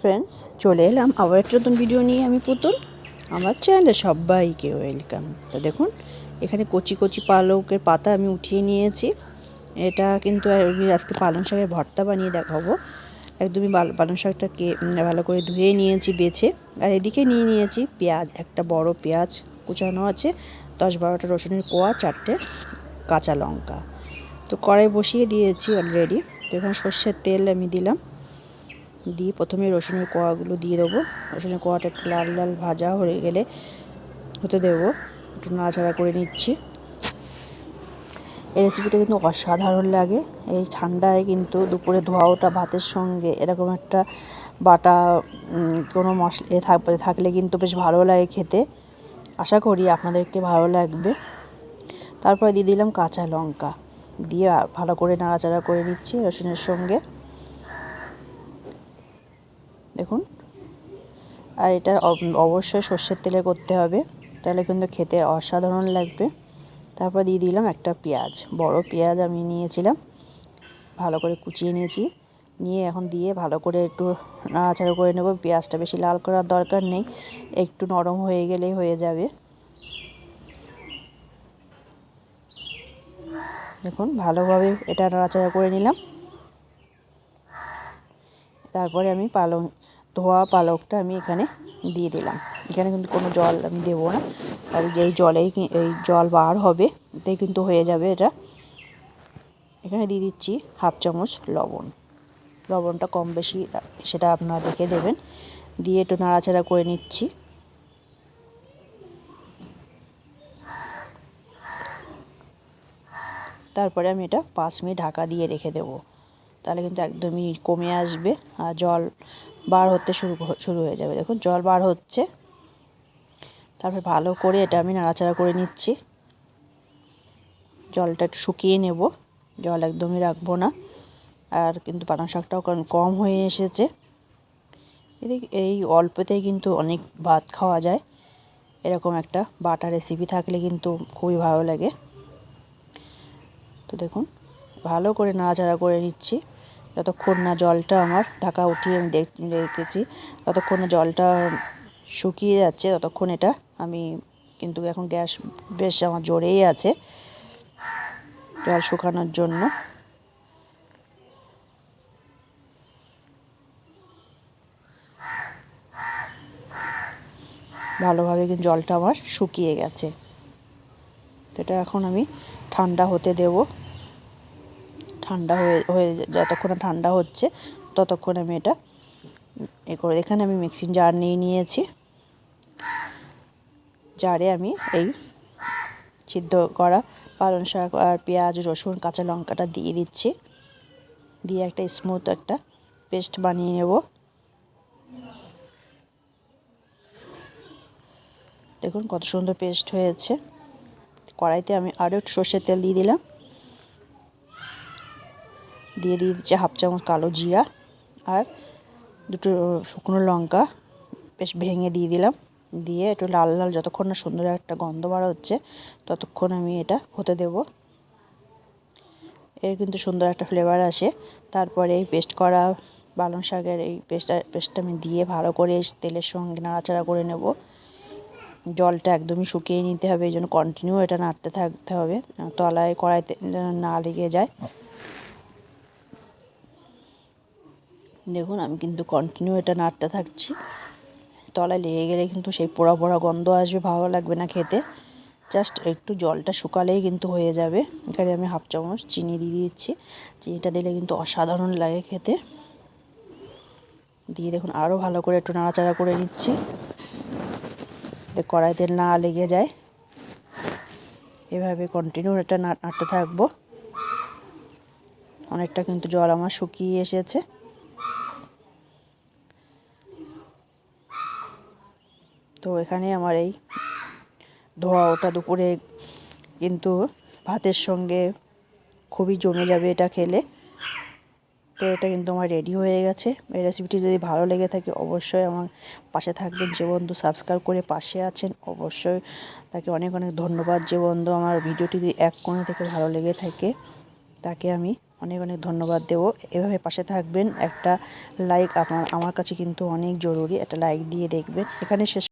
Friends চলে এলাম আবার একটা নতুন ভিডিও নিয়ে আমি পুতুল। আমার চ্যানেলে সবাইকে ওয়েলকাম তো দেখুন, এখানে কচি কচি পালকের পাতা আমি উঠিয়ে নিয়েছি। এটা কিন্তু আমি আজকে পালং শাকের ভর্তা বানিয়ে দেখাবো। একদমই পালং শাকটাকে ভালো করে ধুয়ে নিয়েছি, বেছে। আর এদিকে নিয়ে নিয়েছি পেঁয়াজ, একটা বড় পেঁয়াজ কুচানো আছে, দশ বারোটা রসুনের কোয়া, চারটে কাঁচা লঙ্কা। তো কড়াই বসিয়ে দিয়েছি অলরেডি তো এখানে সর্ষের তেল আমি দিলাম। দিয়ে প্রথমে রসুনের কোয়াগুলো দিয়ে দেবো। রসুনের কোয়াটা একটু লাল লাল ভাজা হয়ে গেলে হতে দেবো। একটু নাড়াচাড়া করে নিচ্ছি। এই রেসিপিটা কিন্তু অসাধারণ লাগে। এই ঠান্ডায় কিন্তু দুপুরে ধোয়া ওটা ভাতের সঙ্গে এরকম একটা বাটা কোনো মশলা এ থাকলে কিন্তু বেশ ভালো লাগে খেতে। আশা করি আপনাদেরকে ভালো লাগবে। তারপরে দিয়ে দিলাম কাঁচা লঙ্কা। দিয়ে ভালো করে নাড়াচাড়া করে নিচ্ছি রসুনের সঙ্গে। দেখুন। আর এটা অব- অবশ্যই সর্ষের তেলে করতে হবে। তাহলে কিন্তু খেতে অসাধারণ লাগবে। তারপর দিয়ে দিলাম একটা পেঁয়াজ। বড় পেঁয়াজ আমি নিয়েছিলাম। ভালো করে কুচিয়ে নিয়েছি। নিয়ে এখন দিয়ে ভালো করে একটু নাড়াচাড়া করে নেব। পেঁয়াজটা বেশি লাল করার দরকার নেই। একটু নরম হয়ে গেলেই হয়ে যাবে। দেখুন, ভালোভাবে এটা নাড়াচাড়া করে নিলাম। তারপরে আমি পালং ধোয়া পালকটা আমি এখানে দিয়ে দিলাম। এখানে কিন্তু কোনো জল আমি দেবো না। আর যেই জলেই এই জল বার হবে এতেই কিন্তু হয়ে যাবে এটা। এখানে দিয়ে দিচ্ছি হাফ চামচ লবণ। লবণটা কম বেশি, সেটা আপনারা দেখে দেবেন। দিয়ে একটু নাড়াচাড়া করে নিচ্ছি। তারপরে আমি এটা পাঁচ মিনিট ঢাকা দিয়ে রেখে দেবো। তাহলে কিন্তু একদমই কমে আসবে। আর জল বার হতে শুরু শুরু হয়ে যাবে। দেখুন, জল বার হচ্ছে। তারপরে ভালো করে এটা আমি নাড়াচাড়া করে নিচ্ছি। জলটা একটু শুকিয়ে নেব। জল একদমই রাখব না। আর কিন্তু পালং শাকটাও কারণ কম হয়ে এসেছে। এদিকে, এই অল্পতেই কিন্তু অনেক ভাত খাওয়া যায়। এরকম একটা বাটা রেসিপি থাকলে কিন্তু খুবই ভালো লাগে। তো দেখুন, ভালো করে নাড়াচাড়া করে নিচ্ছি। যতক্ষণ না জলটা আমার ঢাকা উঠিয়ে আমি রেখেছি। ততক্ষণ না জলটা শুকিয়ে যাচ্ছে, ততক্ষণ এটা আমি কিন্তু এখন গ্যাস বেশ আমার জোরেই আছে জল শুকানোর জন্য। ভালোভাবে কিন্তু জলটা আমার শুকিয়ে গেছে। তো এটা এখন আমি ঠান্ডা হতে দেবো। ঠান্ডা হয়ে হয়ে যতক্ষণ ঠান্ডা হচ্ছে, ততক্ষণ আমি এটা এ করে, এখানে আমি মিক্সিং জার নিয়ে নিয়েছি। জারে আমি এই সিদ্ধ করা পালং শাক আর পেঁয়াজ, রসুন, কাঁচা লঙ্কাটা দিয়ে দিচ্ছি। দিয়ে একটা স্মুথ একটা পেস্ট বানিয়ে নেব। দেখুন কত সুন্দর পেস্ট হয়েছে। কড়াইতে আমি আরও সর্ষের তেল দিয়ে দিলাম। দিয়ে দিয়ে দিচ্ছি হাফ চামচ কালো জিরা আর দুটো শুকনো লঙ্কা, বেশ ভেঙে দিয়ে দিলাম। দিয়ে একটু লাল লাল যতক্ষণ না সুন্দর একটা গন্ধ বার হচ্ছে, ততক্ষণ আমি এটা হতে দেব। এর কিন্তু সুন্দর একটা ফ্লেভার আসে। তারপরে এই পেস্ট করা পালং শাকের এই পেস্টটা পেস্টটা আমি দিয়ে ভালো করে তেলের সঙ্গে নাড়াচাড়া করে নেব। জলটা একদমই শুকিয়ে নিতে হবে, এই জন্য কন্টিনিউ এটা নাড়তে থাকতে হবে। তলায় কড়াইতে না লেগে যায়। দেখুন, আমি কিন্তু কন্টিনিউ এটা নাড়তে থাকছি। তলায় লেগে গেলে কিন্তু সেই পোড়া পোড়া গন্ধ আসবে, ভালো লাগবে না খেতে। জাস্ট একটু জলটা শুকালেই কিন্তু হয়ে যাবে। এখানে আমি হাফ চামচ চিনি দিয়ে দিচ্ছি। চিনিটা দিলে কিন্তু অসাধারণ লাগে খেতে। দিয়ে দেখুন আরও ভালো করে একটু নাড়াচাড়া করে নিচ্ছি। কড়াইতে না লেগে যায়। এভাবে কন্টিনিউ এটা নাড়তে থাকব। অনেকটা কিন্তু জল আমার শুকিয়ে এসেছে। তো এখানে আমার এই ধোয়া ওটা দুপুরে কিন্তু ভাতের সঙ্গে খুবই জমে যাবে এটা খেলে। তো এটা কিন্তু আমার রেডি হয়ে গেছে। এই রেসিপিটি যদি ভালো লেগে থাকে অবশ্যই আমার পাশে থাকবেন যে বন্ধু সাবস্ক্রাইব করে পাশে আছেন অবশ্যই। তাকে অনেক অনেক ধন্যবাদ যে বন্ধু, আমার ভিডিওটি যদি এক কোণে থেকে ভালো লেগে থাকে, তাকে আমি অনেক অনেক ধন্যবাদ দেবো। এভাবে পাশে থাকবেন, একটা লাইক আমার আমার কাছে কিন্তু অনেক জরুরি, একটা লাইক দিয়ে দেখবেন। এখানে শেষ